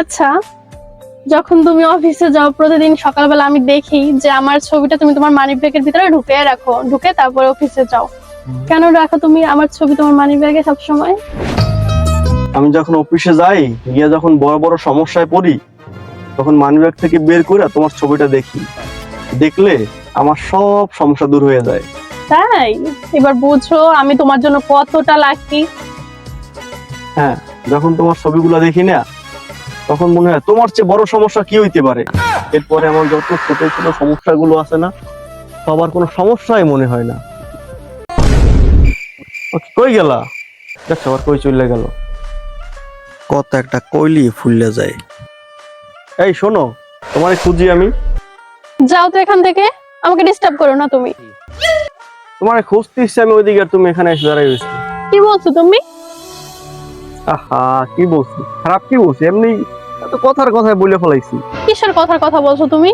আচ্ছা যখন তুমি অফিসে যাও প্রতিদিন সকালবেলা আমি দেখি যে আমার ছবিটা তুমি তোমার মানি ব্যাগের ভিতরে ঢুকে রাখো ঢুকে তারপরে অফিসে যাও। কেন রাখো তুমি আমার ছবি তোমার মানি ব্যাগে সবসময়? আমি যখন অফিসে যাই গিয়ে যখন বড় বড় সমস্যায় পড়ি তখন মানিব্যাগ থেকে বের করে তোমার ছবিটা দেখি। দেখলে আমার সব সমস্যা দূর হয়ে যায়। তাই? এবার বুঝো আমি তোমার জন্য কতটা লাকি হ্যাঁ যখন তোমার ছবিগুলো দেখি না তখন মনে হয় তোমার চেয়ে বড় সমস্যা কি হইতে পারে? এরপরে আমার যত ছোট ছোট সমস্যাগুলো আছে না সবার কোনো সমস্যাই মনে হয় না। কই গেলা? দেখছ আবার কই চলে গেল। কত একটা কইলি ফুললে যায়। এই শোনো তোমারে খুঁজি আমি। যাও তো এখান থেকে আমাকে ডিস্টার্ব করো না তুমি। তোমারে খুঁজতে ইচ্ছে আমি ওইদিকে আর তুমি এখানে এসে দাঁড়াই কি বলছো তুমি? আহা কি বলছি? খারাপ কি বলছি? এমনি এত কথার কথায় বলে ফেলাইছি। কিসের কথার কথা বলছো তুমি?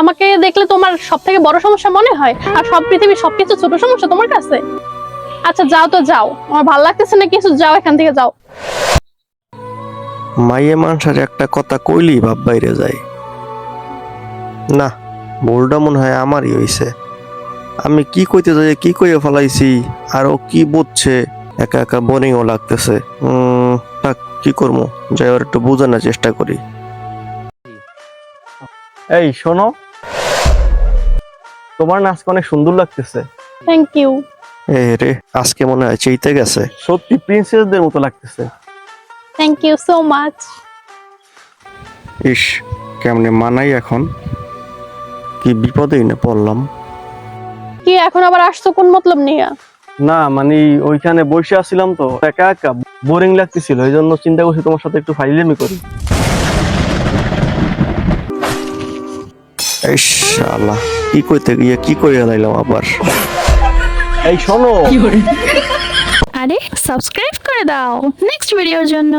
আমাকে দেখলে তোমার সব থেকে বড় সমস্যা মনে হয়? আর সব পৃথিবীর সবকিছু ছোট সমস্যা তোমার কাছে? আচ্ছা যাও তো যাও। আমার ভালো লাগতেছে না কিছু যাও এখান থেকে যাও। মাইয়ে মানুষের একটা কথা কইলি ভাব বাইরে যায়। না ভুলটা মনে হয় আমারই হইছে। আমি কি কইতে যাই কি কইয়ে ফেলাইছি আর ও কি বুঝছে? একা একা বোরিংও লাগতেছে। থাক কি করব? যাই ওর একটু বোঝানোর চেষ্টা করি। এই শোনো। তোমার নাচ অনেক সুন্দর লাগতেছে। থ্যাংক ইউ এ রে আজকে মনে হয় চেইতে গেছে। সত্যি প্রিন্সেসদের মতো লাগতেছে। থ্যাংক ইউ সো মাচ ইস কেমনে মানাই এখন? কি বিপদেই না পড়লাম। কি এখন আবার আসছো? কোন মতলব নিয়ে? না মানে ওইখানে বসে আসছিলাম তো একা একা বোরিং লাগতেছিল এই জন্য চিন্তা করছি তোমার সাথে একটু ফাইলেমি করি। ইস আল্লাহ কি কইতে গিয়ে কি করে লাইলাম আবার? এই শোনো। আরে সাবস্ক্রাইব করে দাও। নেক্সট ভিডিওর জন্য।